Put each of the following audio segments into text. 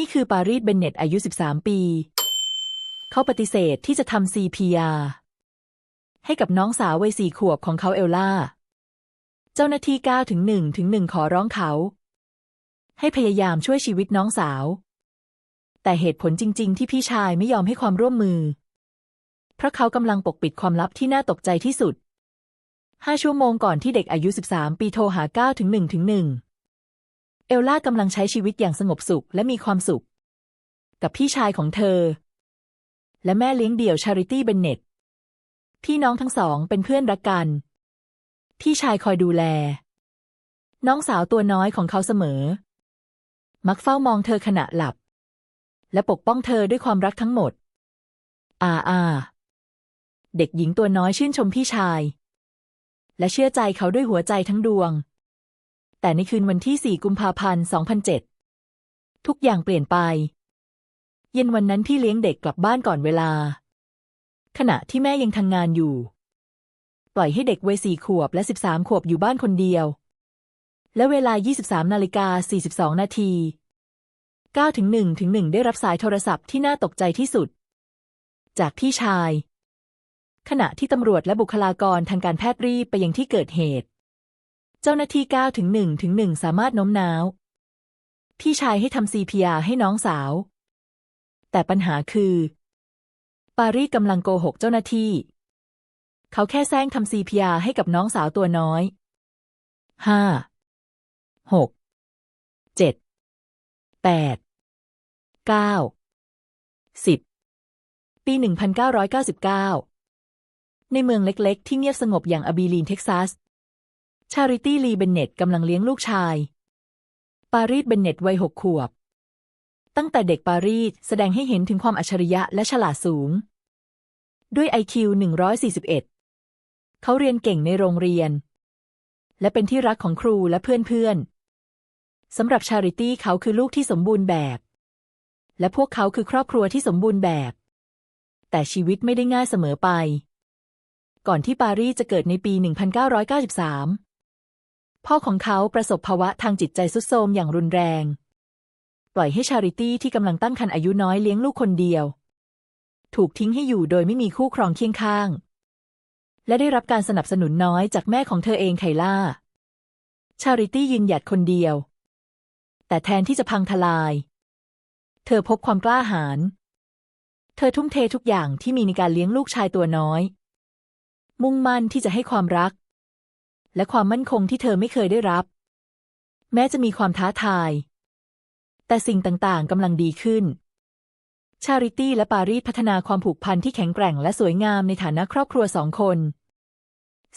นี่คือปารีสเบนเน็ตอายุ 13 ปี เขาปฏิเสธที่จะทำ CPR ให้กับน้องสาววัยสี่ขวบของเขาเอลล่า เจ้าหน้าที่9ถึง1ถึง1ขอร้องเขา ให้พยายามช่วยชีวิตน้องสาว แต่เหตุผลจริง ๆ ที่พี่ชายไม่ยอมให้ความร่วมมือ เพราะเขากำลังปกปิดความลับที่น่าตกใจที่สุดห้าชั่วโมงก่อนที่เด็กอายุ 13 ปีโทรหา9ถึง1ถึง1 เอลล่ากำลังใช้ชีวิตอย่างสงบสุขและมีความสุข กับพี่ชายของเธอ และแม่เลี้ยงเดี่ยวชาริตี้เบนเน็ตพี่น้องทั้งสองเป็นเพื่อนรักกัน พี่ชายคอยดูแล น้องสาวตัวน้อยของเขาเสมอ มักเฝ้ามองเธอขณะหลับ และปกป้องเธอด้วยความรักทั้งหมด อาอาเด็กหญิงตัวน้อยชื่นชมพี่ชาย และเชื่อใจเขาด้วยหัวใจทั้งดวง แต่ในคืนวันที่ 4 กุมภาพันธ์ 2007 ทุกอย่างเปลี่ยนไป เย็นวันนั้นพี่เลี้ยงเด็กกลับบ้านก่อนเวลา ขณะที่แม่ยังทำงงานอยู่ ปล่อยให้เด็กวัยสี่ขวบและ 13 ขวบอยู่บ้านคนเดียว และเวลา 23นาฬิกา42 นาที9ถึง1ถึง1ได้รับสายโทรศัพท์ที่น่าตกใจที่สุด จากพี่ชาย ขณะที่ตำรวจและบุคลากรทางการแพทย์รีบไปยังที่เกิดเหตุ เจ้าหน้าที่9ถึง1ถึง1สามารถโน้มน้าว พี่ชายให้ทำ CPR ให้น้องสาว แต่ปัญหาคือ ปารีสกำลังโกหกเจ้าหน้าที่ เขาแค่แซงทำ CPR ให้กับน้องสาวตัวน้อยห้าหกเจ็ดแปดเก้าสิบปี 1999 ในเมืองเล็กๆ ที่เงียบสงบอย่างอบีลีนเท็กซัส ชาริตี้ลีเบนเน็ตกำลังเลี้ยงลูกชาย ปารีสเบนเน็ตวัยหกขวบ ตั้งแต่เด็กปารีสแสดงให้เห็นถึงความอัจฉริยะและฉลาดสูง ด้วย IQ 141เขาเรียนเก่งในโรงเรียน และเป็นที่รักของครูและเพื่อนๆสำหรับชาริตี้เขาคือลูกที่สมบูรณ์แบบ และพวกเขาคือครอบครัวที่สมบูรณ์แบบ แต่ชีวิตไม่ได้ง่ายเสมอไป ก่อนที่ปารีสจะเกิดในปี 1993 พ่อของเขาประสบภาวะทางจิตใจทรุดโทรมอย่างรุนแรง ปล่อยให้ชาริตี้ที่กำลังตั้งครรภ์อายุน้อยเลี้ยงลูกคนเดียว ถูกทิ้งให้อยู่โดยไม่มีคู่ครองเคียงข้าง และได้รับการสนับสนุนน้อยจากแม่ของเธอเองไคล่า ชาริตี้ยืนหยัดคนเดียว แต่แทนที่จะพังทลาย เธอพบความกล้าหาญเธอทุ่มเททุกอย่างที่มีในการเลี้ยงลูกชายตัวน้อย มุ่งมั่นที่จะให้ความรัก และความมั่นคงที่เธอไม่เคยได้รับ แม้จะมีความท้าทาย แต่สิ่งต่างๆกำลังดีขึ้น ชาริตี้และปารีสพัฒนาความผูกพันที่แข็งแกร่งและสวยงามในฐานะครอบครัวสองคน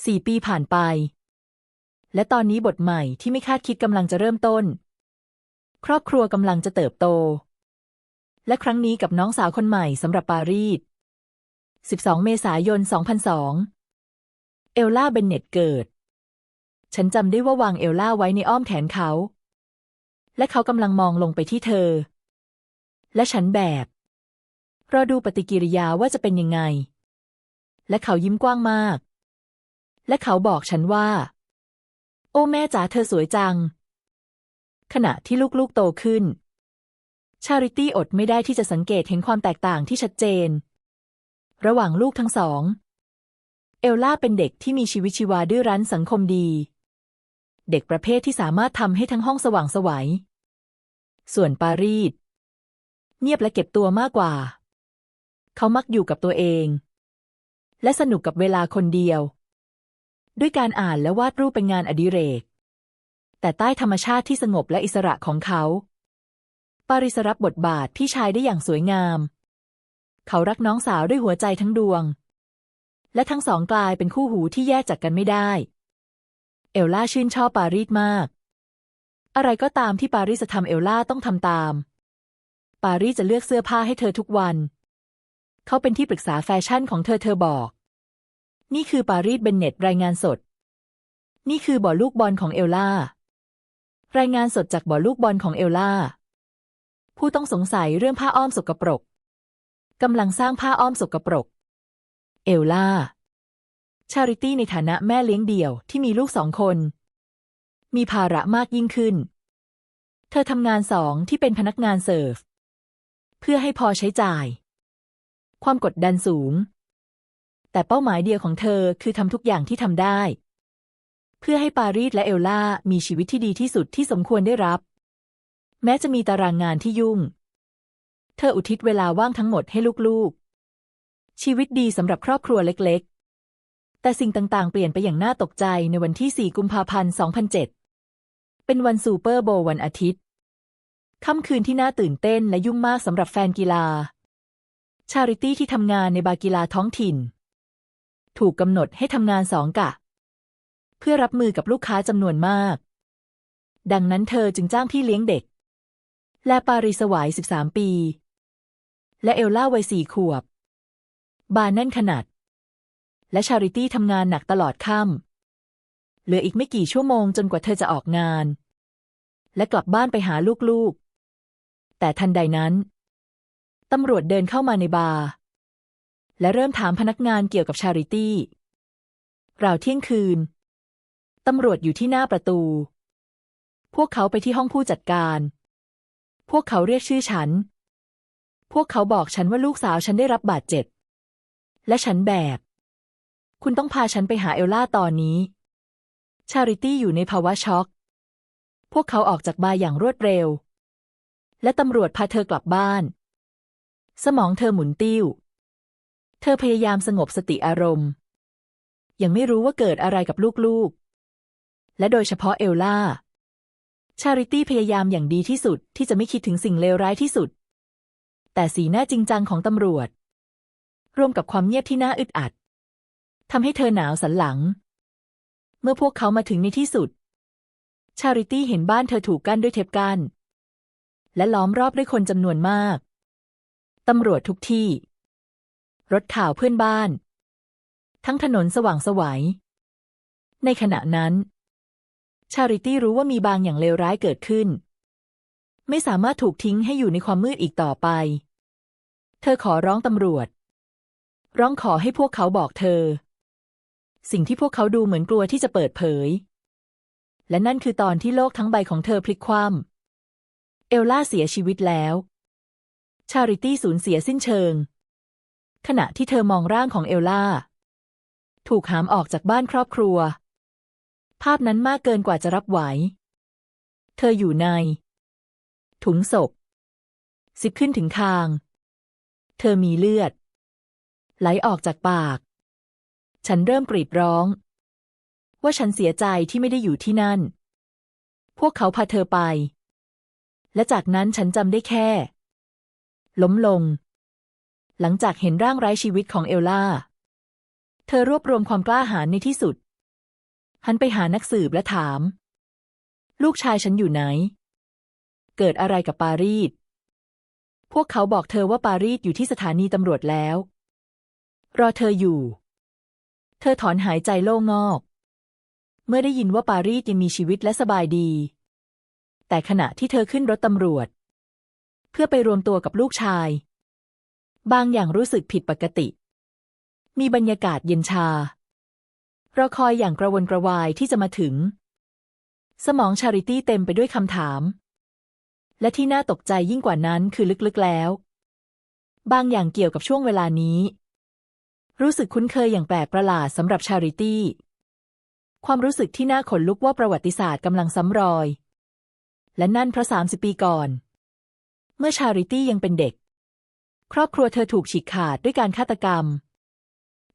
สี่ปีผ่านไป และตอนนี้บทใหม่ที่ไม่คาดคิดกำลังจะเริ่มต้น ครอบครัวกำลังจะเติบโต และครั้งนี้กับน้องสาวคนใหม่สำหรับปารีส 12 เมษายน 2002 เอลล่าเบนเน็ตเกิด ฉันจำได้ว่าวางเอลล่าไว้ในอ้อมแขนเขา และเขากำลังมองลงไปที่เธอ และฉันแบบ รอดูปฏิกิริยาว่าจะเป็นยังไง และเขายิ้มกว้างมาก และเขาบอกฉันว่า โอ้แม่จ๋าเธอสวยจัง ขณะที่ลูกๆโตขึ้น ชาริตี้อดไม่ได้ที่จะสังเกตเห็นความแตกต่างที่ชัดเจน ระหว่างลูกทั้งสองเอลล่าเป็นเด็กที่มีชีวิตชีวาดื้อรั้นสังคมดี เด็กประเภทที่สามารถทำให้ทั้งห้องสว่างสวัย ส่วนปารีสเงียบและเก็บตัวมากกว่า เขามักอยู่กับตัวเอง และสนุกกับเวลาคนเดียว ด้วยการอ่านและวาดรูปเป็นงานอดิเรก แต่ใต้ธรรมชาติที่สงบและอิสระของเขา ปาริสรับบทบาทพี่ชายได้อย่างสวยงาม เขารักน้องสาวด้วยหัวใจทั้งดวง และทั้งสองกลายเป็นคู่หูที่แยกจากกันไม่ได้ เอลล่าชื่นชอบปารีสมาก อะไรก็ตามที่ปารีสจะทำเอลล่าต้องทำตาม ปารีสจะเลือกเสื้อผ้าให้เธอทุกวัน เขาเป็นที่ปรึกษาแฟชั่นของเธอเธอบอก นี่คือปารีสเบนเน็ตรายงานสด นี่คือบ่อลูกบอลของเอลล่ารายงานสดจากบ่อลูกบอลของเอลล่า ผู้ต้องสงสัยเรื่องผ้าอ้อมสกปรกกำลังสร้างผ้าอ้อมสกปรก เอลล่า ชาริตี้ในฐานะแม่เลี้ยงเดี่ยวที่มีลูกสองคน มีภาระมากยิ่งขึ้น เธอทำงานสองที่เป็นพนักงานเสิร์ฟ เพื่อให้พอใช้จ่าย ความกดดันสูง แต่เป้าหมายเดียวของเธอคือทำทุกอย่างที่ทำได้ เพื่อให้ปารีสและเอลล่ามีชีวิตที่ดีที่สุดที่สมควรได้รับ แม้จะมีตารางงานที่ยุ่ง เธออุทิศเวลาว่างทั้งหมดให้ลูกๆชีวิตดีสำหรับครอบครัวเล็กๆ แต่สิ่งต่างๆ เปลี่ยนไปอย่างน่าตกใจในวันที่ 4 กุมภาพันธ์ 2007 เป็นวันซูเปอร์โบว์วันอาทิตย์ ค่ำคืนที่น่าตื่นเต้นและยุ่งมากสำหรับแฟนกีฬา ชาริตี้ที่ทำงานในบาร์กีฬาท้องถิ่น ถูกกำหนดให้ทำงานสองกะ เพื่อรับมือกับลูกค้าจำนวนมาก ดังนั้นเธอจึงจ้างพี่เลี้ยงเด็ก และปารีสวาย 13 ปี และเอลล่าวัยสี่ขวบ บาร์แน่นขนาด และชาริตี้ทำงานหนักตลอดค่ำเหลืออีกไม่กี่ชั่วโมงจนกว่าเธอจะออกงาน และกลับบ้านไปหาลูกๆ แต่ทันใดนั้น ตำรวจเดินเข้ามาในบาร์และเริ่มถามพนักงานเกี่ยวกับชาริตี้ราวเที่ยงคืน ตำรวจอยู่ที่หน้าประตู พวกเขาไปที่ห้องผู้จัดการ พวกเขาเรียกชื่อฉัน พวกเขาบอกฉันว่าลูกสาวฉันได้รับบาดเจ็บ และฉันแบบ คุณต้องพาฉันไปหาเอลล่าตอนนี้ ชาริตี้อยู่ในภาวะช็อก พวกเขาออกจากบาร์อย่างรวดเร็ว และตำรวจพาเธอกลับบ้าน สมองเธอหมุนติ้ว เธอพยายามสงบสติอารมณ์ ยังไม่รู้ว่าเกิดอะไรกับลูกๆ และโดยเฉพาะเอลล่า ชาริตี้พยายามอย่างดีที่สุดที่จะไม่คิดถึงสิ่งเลวร้ายที่สุด แต่สีหน้าจริงจังของตำรวจ รวมกับความเงียบที่น่าอึดอัด ทำให้เธอหนาวสันหลัง เมื่อพวกเขามาถึงในที่สุด ชาริตี้เห็นบ้านเธอถูกกั้นด้วยเทปกั้น และล้อมรอบด้วยคนจำนวนมาก ตำรวจทุกที่ รถข่าวเพื่อนบ้าน ทั้งถนนสว่างไสวัย ในขณะนั้น ชาริตี้รู้ว่ามีบางอย่างเลวร้ายเกิดขึ้น ไม่สามารถถูกทิ้งให้อยู่ในความมืดอีกต่อไป เธอขอร้องตำรวจ ร้องขอให้พวกเขาบอกเธอ สิ่งที่พวกเขาดูเหมือนกลัวที่จะเปิดเผย และนั่นคือตอนที่โลกทั้งใบของเธอพลิกคว่ำเอลล่าเสียชีวิตแล้ว ชาริตี้สูญเสียสิ้นเชิง ขณะที่เธอมองร่างของเอลล่า ถูกหามออกจากบ้านครอบครัว ภาพนั้นมากเกินกว่าจะรับไหว เธออยู่ใน ถุงศพซิบขึ้นถึงคาง เธอมีเลือด ไหลออกจากปาก ฉันเริ่มกรีดร้อง ว่าฉันเสียใจที่ไม่ได้อยู่ที่นั่น พวกเขาพาเธอไป และจากนั้นฉันจำได้แค่ ล้มลง หลังจากเห็นร่างไร้ชีวิตของเอลล่า เธอรวบรวมความกล้าหาญในที่สุด หันไปหานักสืบและถาม ลูกชายฉันอยู่ไหน เกิดอะไรกับปารีสพวกเขาบอกเธอว่าปารีสอยู่ที่สถานีตำรวจแล้ว รอเธออยู่ เธอถอนหายใจโล่งอก เมื่อได้ยินว่าปารีสยังมีชีวิตและสบายดี แต่ขณะที่เธอขึ้นรถตำรวจ เพื่อไปรวมตัวกับลูกชาย บางอย่างรู้สึกผิดปกติ มีบรรยากาศเย็นชารอคอยอย่างกระวนกระวายที่จะมาถึง สมองชาริตี้เต็มไปด้วยคำถาม และที่น่าตกใจยิ่งกว่านั้นคือลึกๆแล้ว บางอย่างเกี่ยวกับช่วงเวลานี้ รู้สึกคุ้นเคยอย่างแปลกประหลาดสำหรับชาริตี้ความรู้สึกที่น่าขนลุกว่าประวัติศาสตร์กำลังซ้ำรอย และนั่นเพราะสามสิบปีก่อน เมื่อชาริตี้ยังเป็นเด็ก ครอบครัวเธอถูกฉีกขาดด้วยการฆาตกรรม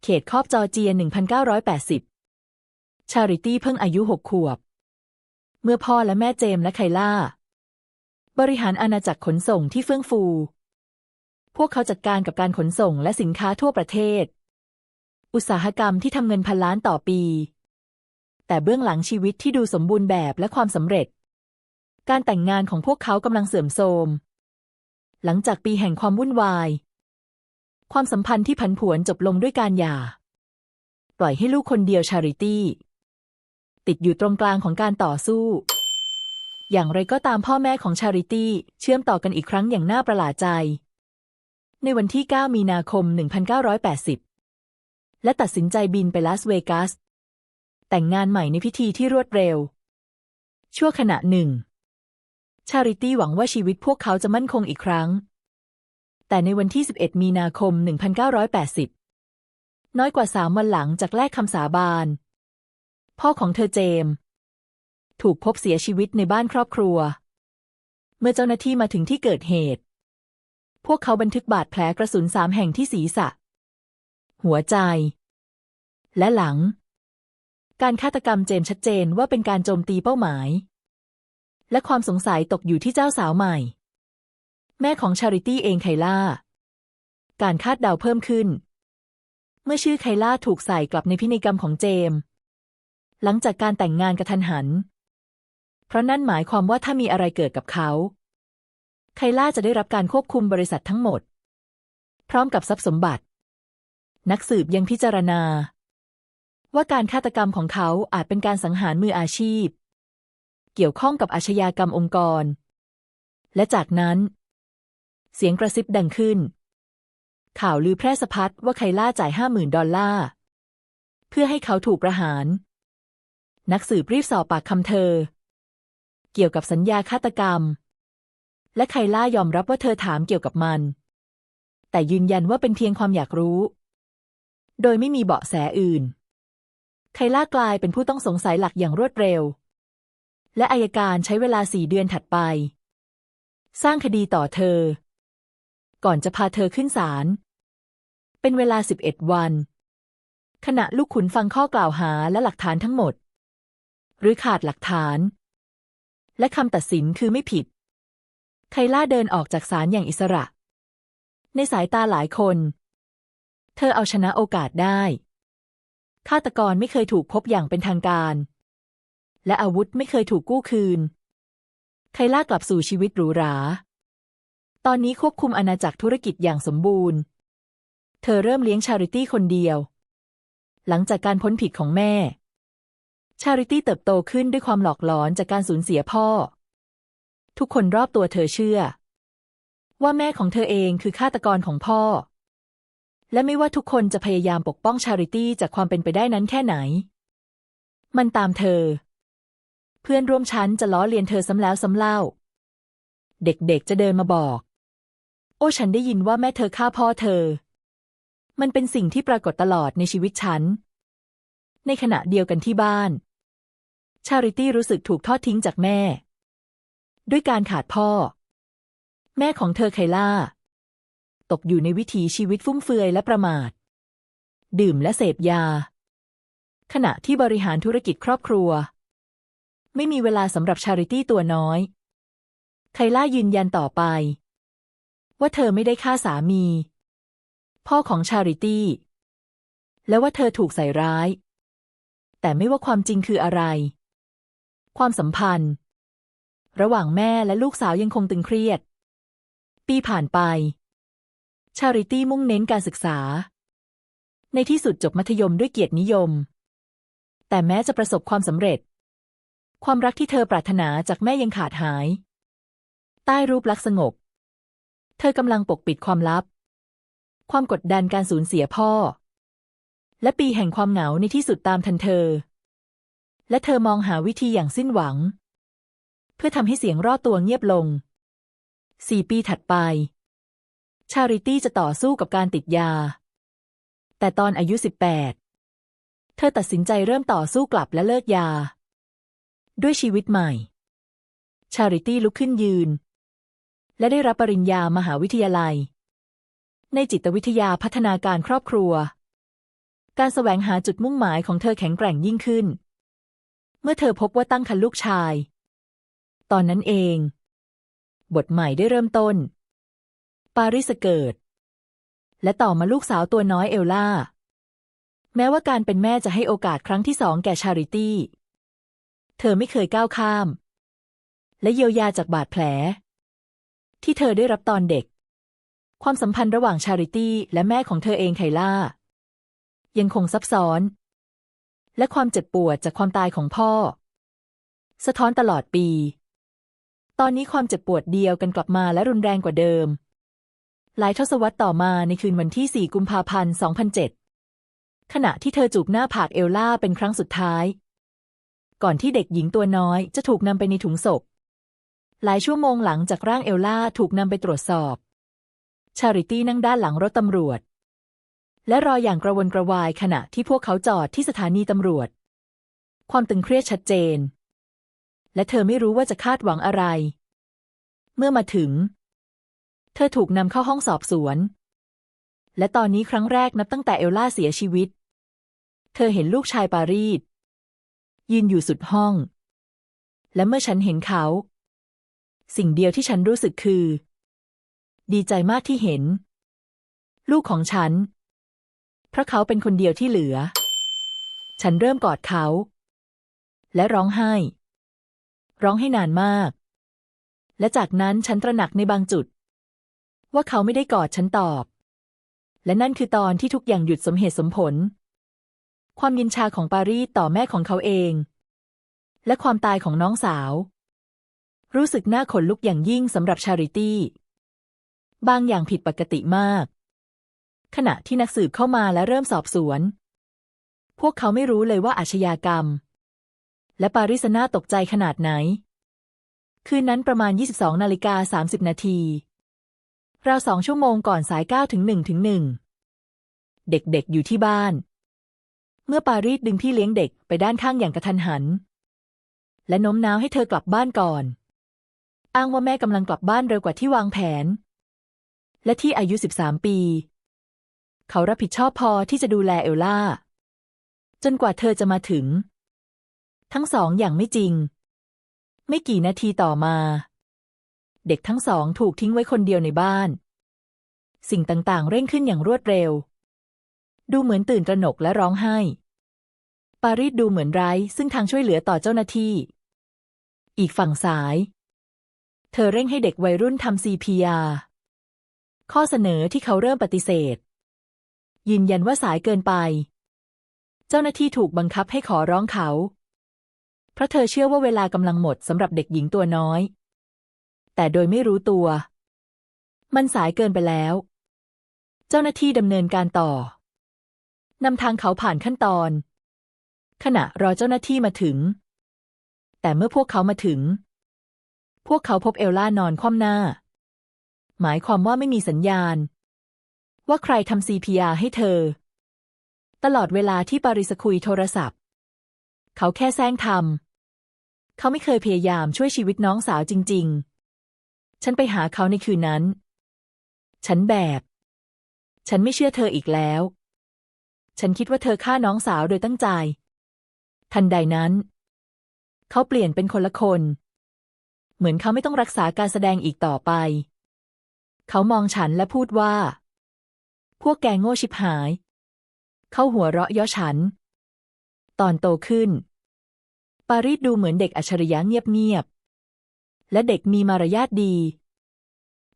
เขตครอบจอร์เจีย 1980 ชาริตี้เพิ่งอายุหกขวบ เมื่อพ่อและแม่เจมส์และไคล่า บริหารอาณาจักรขนส่งที่เฟื่องฟู พวกเขาจัดการกับการขนส่งและสินค้าทั่วประเทศ อุตสาหกรรมที่ทำเงินพันล้านต่อปี แต่เบื้องหลังชีวิตที่ดูสมบูรณ์แบบและความสำเร็จ การแต่งงานของพวกเขากำลังเสื่อมโทรม หลังจากปีแห่งความวุ่นวาย ความสัมพันธ์ที่ผันผวนจบลงด้วยการหย่า ปล่อยให้ลูกคนเดียวชาริตี้ ติดอยู่ตรงกลางของการต่อสู้ อย่างไรก็ตามพ่อแม่ของชาริตี้เชื่อมต่อกันอีกครั้งอย่างน่าประหลาดใจ ในวันที่ 9 มีนาคม 1980 และตัดสินใจบินไปลาสเวกัส แต่งงานใหม่ในพิธีที่รวดเร็ว ชั่วขณะหนึ่ง ชาริตี้หวังว่าชีวิตพวกเขาจะมั่นคงอีกครั้ง แต่ในวันที่ 11 มีนาคม 1980 น้อยกว่าสามวันหลังจากแลกคำสาบาน พ่อของเธอเจมส์ถูกพบเสียชีวิตในบ้านครอบครัว เมื่อเจ้าหน้าที่มาถึงที่เกิดเหตุ พวกเขาบันทึกบาดแผลกระสุนสามแห่งที่ศีรษะ หัวใจ และหลัง การฆาตกรรมเจมส์ชัดเจนว่าเป็นการโจมตีเป้าหมาย และความสงสัยตกอยู่ที่เจ้าสาวใหม่ แม่ของชาริตี้เองไคล่า การคาดเดาเพิ่มขึ้น เมื่อชื่อไคล่าถูกใส่กลับในพินัยกรรมของเจมส์หลังจากการแต่งงานกระทันหัน เพราะนั่นหมายความว่าถ้ามีอะไรเกิดกับเขาไคล่าจะได้รับการควบคุมบริษัททั้งหมด พร้อมกับทรัพย์สมบัติ นักสืบยังพิจารณา ว่าการฆาตกรรมของเขาอาจเป็นการสังหารมืออาชีพ เกี่ยวข้องกับอาชญากรรมองค์กร และจากนั้น เสียงกระซิบดังขึ้น ข่าวลือแพร่สะพัดว่าไคล่าจ่ายห้าหมื่นดอลลาร์เพื่อให้เขาถูกประหาร นักสืบรีบสอบปากคำเธอ เกี่ยวกับสัญญาฆาตกรรม และไคล่ายอมรับว่าเธอถามเกี่ยวกับมันแต่ยืนยันว่าเป็นเพียงความอยากรู้ โดยไม่มีเบาะแสอื่น ไคล่ากลายเป็นผู้ต้องสงสัยหลักอย่างรวดเร็ว และอายการใช้เวลาสี่เดือนถัดไป สร้างคดีต่อเธอ ก่อนจะพาเธอขึ้นศาล เป็นเวลาสิบเอ็ดวัน ขณะลูกขุนฟังข้อกล่าวหาและหลักฐานทั้งหมด หรือขาดหลักฐาน และคำตัดสินคือไม่ผิด ไคล่าเดินออกจากศาลอย่างอิสระ ในสายตาหลายคน เธอเอาชนะโอกาสได้ ฆาตกรไม่เคยถูกพบอย่างเป็นทางการ และอาวุธไม่เคยถูกกู้คืน ไคล่ากลับสู่ชีวิตหรูหรา ตอนนี้ควบคุมอาณาจักรธุรกิจอย่างสมบูรณ์ เธอเริ่มเลี้ยงชาริตี้คนเดียว หลังจากการพ้นผิดของแม่ ชาริตี้เติบโตขึ้นด้วยความหลอกหลอนจากการสูญเสียพ่อ ทุกคนรอบตัวเธอเชื่อ ว่าแม่ของเธอเองคือฆาตกรของพ่อ และไม่ว่าทุกคนจะพยายามปกป้องชาริตี้จากความเป็นไปได้นั้นแค่ไหน มันตามเธอ เพื่อนร่วมชั้นจะล้อเลียนเธอซ้ำแล้วซ้ำเล่า เด็กๆจะเดินมาบอก โอ้ฉันได้ยินว่าแม่เธอฆ่าพ่อเธอ มันเป็นสิ่งที่ปรากฏตลอดในชีวิตฉัน ในขณะเดียวกันที่บ้าน ชาริตี้รู้สึกถูกทอดทิ้งจากแม่ ด้วยการขาดพ่อ แม่ของเธอไคล่า ตกอยู่ในวิถีชีวิตฟุ่มเฟือยและประมาท ดื่มและเสพยา ขณะที่บริหารธุรกิจครอบครัว ไม่มีเวลาสำหรับชาริตี้ตัวน้อยไคล่ายืนยันต่อไป ว่าเธอไม่ได้ฆ่าสามี พ่อของชาริตี้ และว่าเธอถูกใส่ร้าย แต่ไม่ว่าความจริงคืออะไร ความสัมพันธ์ ระหว่างแม่และลูกสาวยังคงตึงเครียด ปีผ่านไป ชาริตี้มุ่งเน้นการศึกษา ในที่สุดจบมัธยมด้วยเกียรตินิยม แต่แม้จะประสบความสำเร็จ ความรักที่เธอปรารถนาจากแม่ยังขาดหาย ใต้รูปลักษณ์สงบ เธอกำลังปกปิดความลับ ความกดดันการสูญเสียพ่อ และปีแห่งความเหงาในที่สุดตามทันเธอ และเธอมองหาวิธีอย่างสิ้นหวัง เพื่อทำให้เสียงรอบตัวเงียบลงสี่ปีถัดไป ชาริตี้จะต่อสู้กับการติดยา แต่ตอนอายุ 18 เธอตัดสินใจเริ่มต่อสู้กลับและเลิกยา ด้วยชีวิตใหม่ ชาริตี้ลุกขึ้นยืน และได้รับปริญญามหาวิทยาลัย ในจิตวิทยาพัฒนาการครอบครัว การแสวงหาจุดมุ่งหมายของเธอแข็งแกร่งยิ่งขึ้น เมื่อเธอพบว่าตั้งครรภ์ลูกชาย ตอนนั้นเอง บทใหม่ได้เริ่มต้น ปาริสเกิด และต่อมาลูกสาวตัวน้อยเอลล่า แม้ว่าการเป็นแม่จะให้โอกาสครั้งที่สองแก่ชาริตี้ เธอไม่เคยก้าวข้าม และเยียวยาจากบาดแผล ที่เธอได้รับตอนเด็ก ความสัมพันธ์ระหว่างชาริตี้และแม่ของเธอเองไคล่า ยังคงซับซ้อน และความเจ็บปวดจากความตายของพ่อ สะท้อนตลอดปีตอนนี้ความเจ็บปวดเดียวกันกลับมาและรุนแรงกว่าเดิม หลายทศวรรษต่อมาในคืนวันที่ 4 กุมภาพันธ์ 2007 ขณะที่เธอจูบหน้าผากเอลล่าเป็นครั้งสุดท้าย ก่อนที่เด็กหญิงตัวน้อยจะถูกนำไปในถุงศพ หลายชั่วโมงหลังจากร่างเอลล่าถูกนำไปตรวจสอบ ชาริตี้นั่งด้านหลังรถตำรวจ และรออย่างกระวนกระวายขณะที่พวกเขาจอดที่สถานีตำรวจ ความตึงเครียดชัดเจน และเธอไม่รู้ว่าจะคาดหวังอะไร เมื่อมาถึง เธอถูกนำเข้าห้องสอบสวน และตอนนี้ครั้งแรกนับตั้งแต่เอลล่าเสียชีวิต เธอเห็นลูกชายปารีสยืนอยู่สุดห้อง และเมื่อฉันเห็นเขา สิ่งเดียวที่ฉันรู้สึกคือ ดีใจมากที่เห็น ลูกของฉัน เพราะเขาเป็นคนเดียวที่เหลือ ฉันเริ่มกอดเขา และร้องไห้ ร้องให้นานมาก และจากนั้นฉันตระหนักในบางจุด ว่าเขาไม่ได้กอดฉันตอบ และนั่นคือตอนที่ทุกอย่างหยุดสมเหตุสมผล ความยินชาของปารีสต่อแม่ของเขาเอง และความตายของน้องสาว รู้สึกน่าขนลุกอย่างยิ่งสำหรับชาริตี้บางอย่างผิดปกติมาก ขณะที่นักสืบเข้ามาและเริ่มสอบสวน พวกเขาไม่รู้เลยว่าอาชญากรรม และปาริสน่าตกใจขนาดไหน คืนนั้นประมาณ 22นาฬิกา30นาที ราวสองชั่วโมงก่อนสาย9ถึง1ถึง1เด็กๆอยู่ที่บ้าน เมื่อปารีสดึงพี่เลี้ยงเด็กไปด้านข้างอย่างกระทันหัน และโน้มน้าวให้เธอกลับบ้านก่อน อ้างว่าแม่กำลังกลับบ้านเร็วกว่าที่วางแผน และที่อายุ13ปี เขารับผิดชอบพอที่จะดูแลเอลล่า จนกว่าเธอจะมาถึง ทั้งสองอย่างไม่จริง ไม่กี่นาทีต่อมา เด็กทั้งสองถูกทิ้งไว้คนเดียวในบ้าน สิ่งต่างๆ เร่งขึ้นอย่างรวดเร็ว ดูเหมือนตื่นตระหนกและร้องไห้ ปารีสดูเหมือนไร้ซึ่งทางช่วยเหลือต่อเจ้าหน้าที่ อีกฝั่งซ้าย เธอเร่งให้เด็กวัยรุ่นทำ CPR ข้อเสนอที่เขาเริ่มปฏิเสธ ยืนยันว่าสายเกินไป เจ้าหน้าที่ถูกบังคับให้ขอร้องเขา เพราะเธอเชื่อว่าเวลากำลังหมดสำหรับเด็กหญิงตัวน้อย แต่โดยไม่รู้ตัว มันสายเกินไปแล้ว เจ้าหน้าที่ดำเนินการต่อนำทางเขาผ่านขั้นตอน ขณะรอเจ้าหน้าที่มาถึง แต่เมื่อพวกเขามาถึง พวกเขาพบเอลล่านอนคว่ำหน้า หมายความว่าไม่มีสัญญาณ ว่าใครทำ CPR ให้เธอ ตลอดเวลาที่ปาริสคุยโทรศัพท์ เขาแค่แซงทำเขาไม่เคยพยายามช่วยชีวิตน้องสาวจริง ๆ ฉันไปหาเขาในคืนนั้น ฉันแบบ ฉันไม่เชื่อเธออีกแล้ว ฉันคิดว่าเธอฆ่าน้องสาวโดยตั้งใจ ทันใดนั้น เขาเปลี่ยนเป็นคนละคน เหมือนเขาไม่ต้องรักษาการแสดงอีกต่อไป เขามองฉันและพูดว่า พวกแกโง่ชิบหาย เขาหัวเราะเย่อฉัน ตอนโตขึ้น ปารีสดูเหมือนเด็กอัจฉริยะเงียบ และเด็กมีมารยาทดี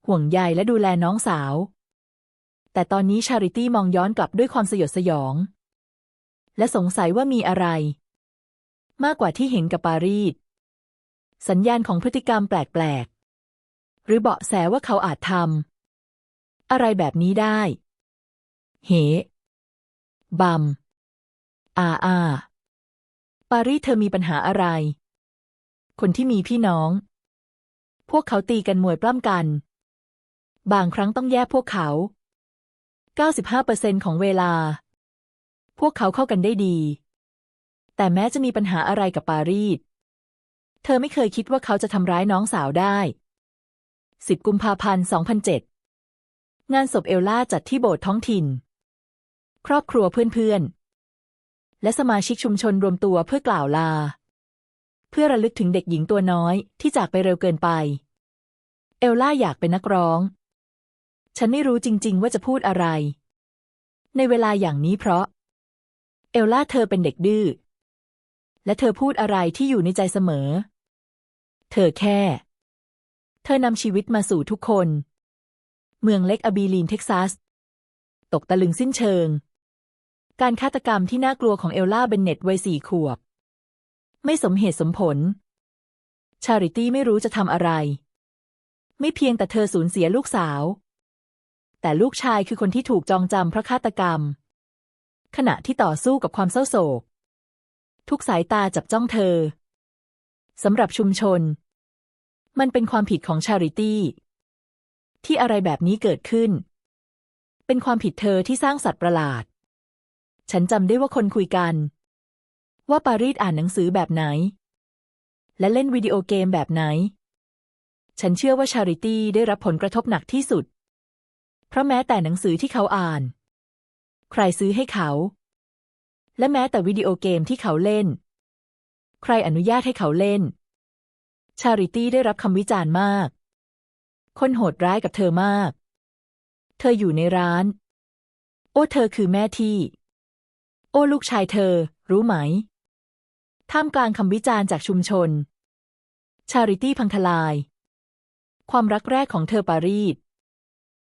ห่วงใยและดูแลน้องสาว แต่ตอนนี้ชาริตี้มองย้อนกลับด้วยความสยดสยอง และสงสัยว่ามีอะไร มากกว่าที่เห็นกับปารีสสัญญาณของพฤติกรรมแปลกๆ หรือเบาะแสว่าเขาอาจทำอะไรแบบนี้ได้ เหบัมอาอา ปารีสเธอมีปัญหาอะไร คนที่มีพี่น้อง พวกเขาตีกันมวยปล้ำกัน บางครั้งต้องแยกพวกเขา 95%ของเวลา พวกเขาเข้ากันได้ดี แต่แม้จะมีปัญหาอะไรกับปารีส เธอไม่เคยคิดว่าเขาจะทำร้ายน้องสาวได้ 10 กุมภาพันธ์ 2007 งานศพเอลล่าจัดที่โบสถ์ท้องถิ่น ครอบครัวเพื่อนๆ และสมาชิกชุมชนรวมตัวเพื่อกล่าวลา เพื่อระลึกถึงเด็กหญิงตัวน้อยที่จากไปเร็วเกินไป เอลล่าอยากเป็นนักร้อง ฉันไม่รู้จริง ๆ ว่าจะพูดอะไร ในเวลาอย่างนี้เพราะ เอลล่าเธอเป็นเด็กดื้อ และเธอพูดอะไรที่อยู่ในใจเสมอ เธอแค่ เธอนำชีวิตมาสู่ทุกคน เมืองเล็กอบีลีนเท็กซัส ตกตะลึงสิ้นเชิง การฆาตกรรมที่น่ากลัวของเอลล่าเบนเน็ตวัยสี่ขวบ ไม่สมเหตุสมผล ชาริตี้ไม่รู้จะทำอะไร ไม่เพียงแต่เธอสูญเสียลูกสาว แต่ลูกชายคือคนที่ถูกจองจำเพราะฆาตกรรม ขณะที่ต่อสู้กับความเศร้าโศก ทุกสายตาจับจ้องเธอสำหรับชุมชน มันเป็นความผิดของชาริตี้ที่อะไรแบบนี้เกิดขึ้น เป็นความผิดเธอที่สร้างสัตว์ประหลาด ฉันจำได้ว่าคนคุยกัน ว่าปารีสอ่านหนังสือแบบไหน และเล่นวิดีโอเกมแบบไหน ฉันเชื่อว่าชาริตี้ได้รับผลกระทบหนักที่สุด เพราะแม้แต่หนังสือที่เขาอ่าน ใครซื้อให้เขา และแม้แต่วิดีโอเกมที่เขาเล่น ใครอนุญาตให้เขาเล่น ชาริตี้ได้รับคำวิจารณ์มาก คนโหดร้ายกับเธอมาก เธออยู่ในร้าน โอ้เธอคือแม่ที่ โอ้ลูกชายเธอ รู้ไหม ท่ามกลางคำวิจารณ์จากชุมชน ชาริตี้พังทลาย ความรักแรกของเธอปารีส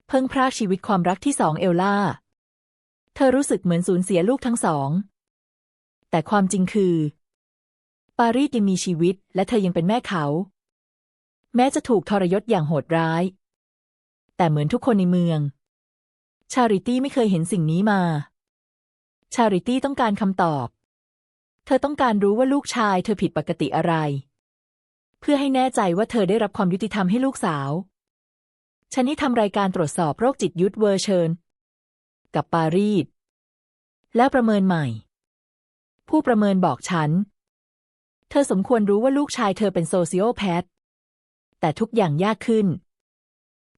เพิ่งพรากชีวิตความรักที่สองเอลล่า เธอรู้สึกเหมือนสูญเสียลูกทั้งสอง แต่ความจริงคือ ปารีสยังมีชีวิต และเธอยังเป็นแม่เขา แม้จะถูกทรยศอย่างโหดร้าย แต่เหมือนทุกคนในเมือง ชาริตี้ไม่เคยเห็นสิ่งนี้มา ชาริตี้ต้องการคำตอบ เธอต้องการรู้ว่าลูกชายเธอผิดปกติอะไรเพื่อให้แน่ใจว่าเธอได้รับความยุติธรรมให้ลูกสาว ฉันให้ทำรายการตรวจสอบโรคจิตยุทธเวอร์เชิญ กับปารีสแล้วประเมินใหม่ ผู้ประเมินบอกฉัน เธอสมควรรู้ว่าลูกชายเธอเป็นโซซิโอแพท แต่ทุกอย่างยากขึ้น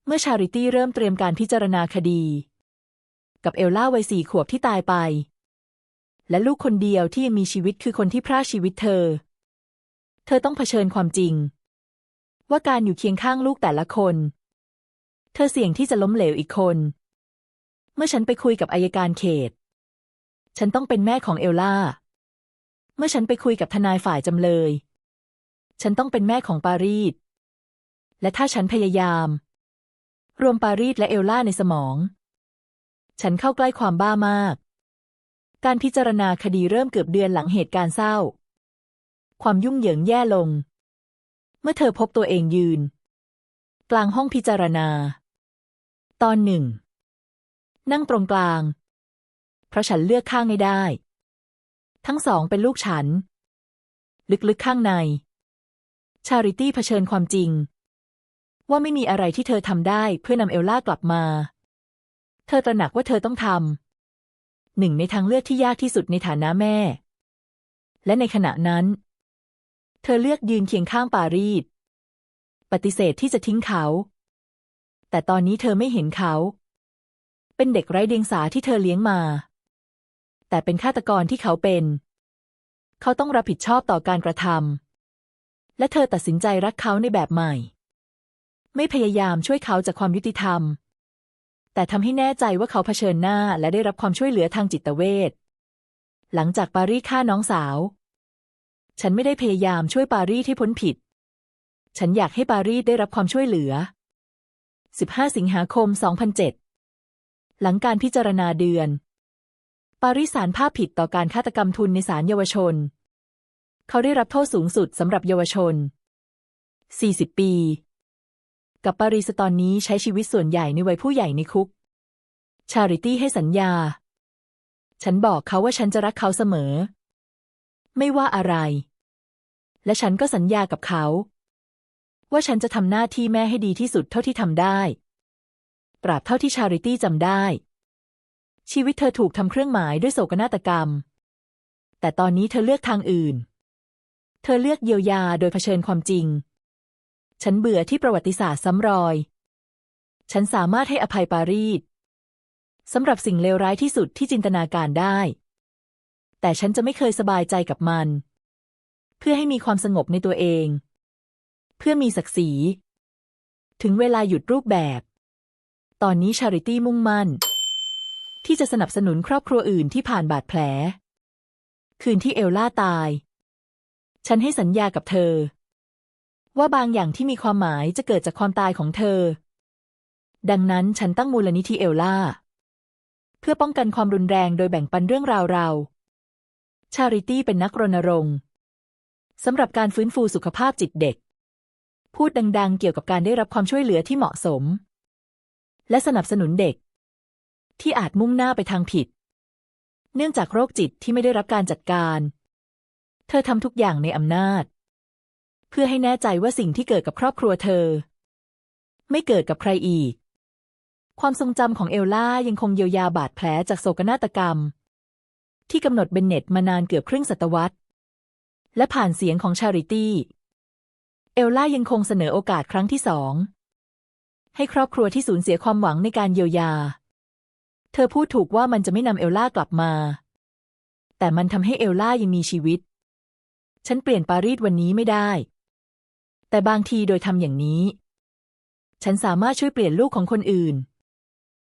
เมื่อชาริตี้เริ่มเตรียมการพิจารณาคดี กับเอลล่าวัยสี่ขวบที่ตายไป และลูกคนเดียวที่ยังมีชีวิตคือคนที่พรากชีวิตเธอ เธอต้องเผชิญความจริง ว่าการอยู่เคียงข้างลูกแต่ละคน เธอเสี่ยงที่จะล้มเหลวอีกคน เมื่อฉันไปคุยกับอายการเขต ฉันต้องเป็นแม่ของเอลล่า เมื่อฉันไปคุยกับทนายฝ่ายจำเลย ฉันต้องเป็นแม่ของปารีสและถ้าฉันพยายาม รวมปารีสและเอลล่าในสมอง ฉันเข้าใกล้ความบ้ามาก การพิจารณาคดีเริ่มเกือบเดือนหลังเหตุการณ์เศร้า ความยุ่งเหยิงแย่ลง เมื่อเธอพบตัวเองยืน กลางห้องพิจารณา ตอนหนึ่ง นั่งตรงกลาง เพราะฉันเลือกข้างไม่ได้ ทั้งสองเป็นลูกฉัน ลึกๆข้างใน ชาริตี้เผชิญความจริง ว่าไม่มีอะไรที่เธอทำได้เพื่อนำเอลล่ากลับมา เธอตระหนักว่าเธอต้องทำ หนึ่งในทางเลือกที่ยากที่สุดในฐานะแม่ และในขณะนั้น เธอเลือกยืนเคียงข้างปารีสปฏิเสธที่จะทิ้งเขา แต่ตอนนี้เธอไม่เห็นเขา เป็นเด็กไร้เดียงสาที่เธอเลี้ยงมา แต่เป็นฆาตกรที่เขาเป็น เขาต้องรับผิดชอบต่อการกระทำและเธอตัดสินใจรักเขาในแบบใหม่ ไม่พยายามช่วยเขาจากความยุติธรรม แต่ทำให้แน่ใจว่าเขาเผชิญหน้าและได้รับความช่วยเหลือทางจิตเวชหลังจากปารีฆ่าน้องสาว ฉันไม่ได้พยายามช่วยปารีให้พ้นผิด ฉันอยากให้ปารีได้รับความช่วยเหลือ 15 สิงหาคม 2007 หลังการพิจารณาเดือน ปารีสารภาพผิดต่อการฆาตกรรมทุนในศาลเยาวชน เขาได้รับโทษสูงสุดสำหรับเยาวชน 40 ปี กับปารีสตอนนี้ใช้ชีวิตส่วนใหญ่ในวัยผู้ใหญ่ในคุก ชาริตี้ให้สัญญา ฉันบอกเขาว่าฉันจะรักเขาเสมอ ไม่ว่าอะไร และฉันก็สัญญากับเขา ว่าฉันจะทำหน้าที่แม่ให้ดีที่สุดเท่าที่ทำได้ ตราบเท่าที่ชาริตี้จำได้ ชีวิตเธอถูกทำเครื่องหมายด้วยโศกนาฏกรรม แต่ตอนนี้เธอเลือกทางอื่น เธอเลือกเยียวยาโดยเผชิญความจริง ฉันเบื่อที่ประวัติศาสตร์ซ้ำรอย ฉันสามารถให้อภัยปารีสสำหรับสิ่งเลวร้ายที่สุดที่จินตนาการได้ แต่ฉันจะไม่เคยสบายใจกับมัน เพื่อให้มีความสงบในตัวเอง เพื่อมีศักดิ์ศรี ถึงเวลาหยุดรูปแบบ ตอนนี้ชาริตี้มุ่งมั่น ที่จะสนับสนุนครอบครัวอื่นที่ผ่านบาดแผล คืนที่เอลล่าตาย ฉันให้สัญญากับเธอ ว่าบางอย่างที่มีความหมายจะเกิดจากความตายของเธอ ดังนั้นฉันตั้งมูลนิธิเอลล่า เพื่อป้องกันความรุนแรงโดยแบ่งปันเรื่องราวเราชาริตี้เป็นนักรณรงค์สำหรับการฟื้นฟูสุขภาพจิตเด็ก พูดดังๆ เกี่ยวกับการได้รับความช่วยเหลือที่เหมาะสม และสนับสนุนเด็ก ที่อาจมุ่งหน้าไปทางผิด เนื่องจากโรคจิตที่ไม่ได้รับการจัดการ เธอทำทุกอย่างในอำนาจ พื่อให้แน่ใจว่าสิ่งที่เกิดกับครอบครัวเธอ ไม่เกิดกับใครอีก ความทรงจำของเอลล่ายังคงเยียวยาบาดแผลจากโศกนาฏกรรม ที่กำหนดเบนเน็ตมานานเกือบครึ่งศตวรรษ และผ่านเสียงของชาริตี้ เอลล่ายังคงเสนอโอกาสครั้งที่สองให้ครอบครัวที่สูญเสียความหวังในการเยียวยา เธอพูดถูกว่ามันจะไม่นำเอลล่ากลับมา แต่มันทำให้เอลล่ายังมีชีวิต ฉันเปลี่ยนปารีสวันนี้ไม่ได้ แต่บางทีโดยทำอย่างนี้ ฉันสามารถช่วยเปลี่ยนลูกของคนอื่น